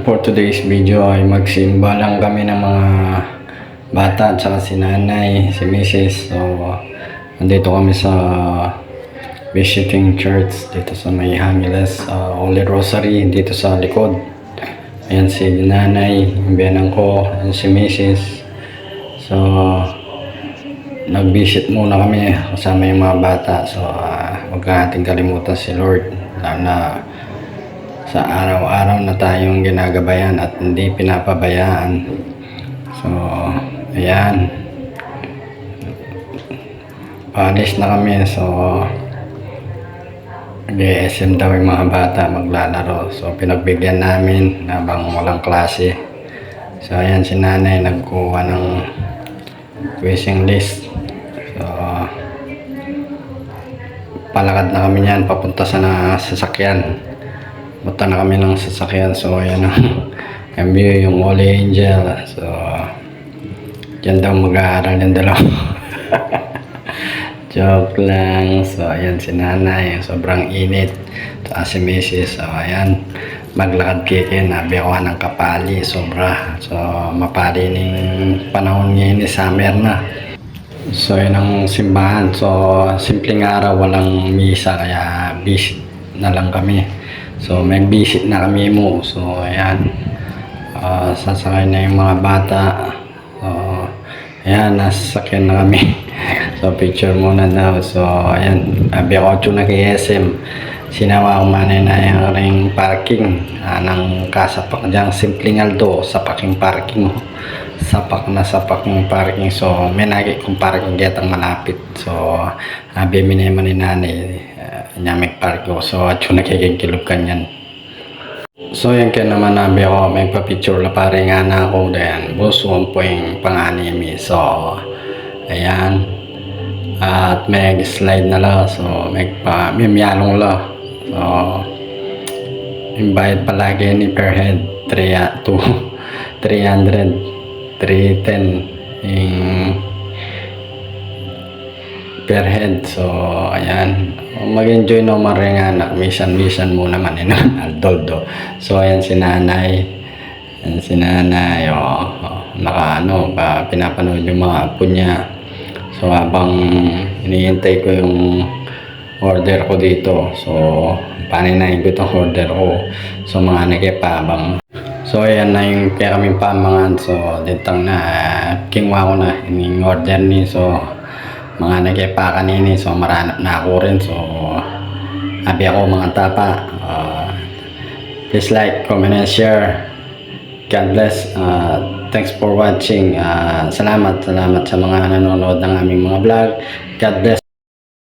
for today's video ay magsimba lang kami ng mga bata at saka si nanay, si misis. So, nandito kami sa visiting church dito sa may Hangiles, uh, Holy Rosary dito sa likod. Ayan si nanay, biyanan ko, ayan si misis. So, nag-visit muna kami kasama yung mga bata. So, uh, huwag natin kalimutan si Lord. Lalo na sa araw-araw na tayong ginagabayan at hindi pinapabayaan. So, ayan. Paalis na kami. So, nag-SM daw yung mga bata maglalaro. So, pinagbigyan namin habang walang klase. So, ayan si nanay nagkuha ng wishing list. So, palakad na kami niyan papunta sa sasakyan. Punta na kami ng sasakyan. So, ayan ang view yung Holy Angel. So, dyan daw mag-aaral yung dalawa. Joke lang. So, ayan si nanay. Sobrang init. So, si Mrs. So, ayan. Maglakad kiki. Nabiyawan ng kapali. Sobra. So, mapali panahon ngayon summer na. So, yun ang simbahan. So, simpleng araw, walang misa. Kaya, visit na lang kami. So, may visit na kami mo. So, ayan. Ah, sasakay na yung mga bata. So, ayan, nasasakyan na kami. so, picture muna daw. So, ayan. Abi ako na kay SM. Sinawa ko manay na yung ring parking ah, ng kasapak dyan. Simpleng aldo sa paking parking mo. Sapak na sapak yung parking. So, may nagi kong parking getang malapit. So, abi minema ni nanay. Uh, nyamik park ko. So, at yung nakikikilog kanyan. So, yan kaya naman nabi ako, may pa-picture la pare nga na ako. Gusto ko po yung panganimi. So, ayan. At may slide na la. So, may pa, may miyalong la. So, yung bayad palagi ni per head, 3, 2, 300, 310 yung per. So, ayan. Mag-enjoy no maringan. Misan-misan mo naman. Ino, Aldoldo. So, ayan si nanay. Ayan si nanay. Oh, oh, naka ano, pa, pinapanood yung mga apo niya. So, habang iniintay ko yung order ko dito. So, paninayin ko itong order ko. So, mga nakipa habang So, ayan na yung kaya kami pamangan. So, ditang na, kingwa ko na, yung order ni. So, mga nagipa kanini. So, maranap na ako rin. So, abi ako mga tapa. Uh, please like, comment, and share. God bless. Uh, thanks for watching. Uh, salamat, salamat sa mga nanonood ng aming mga vlog. God bless.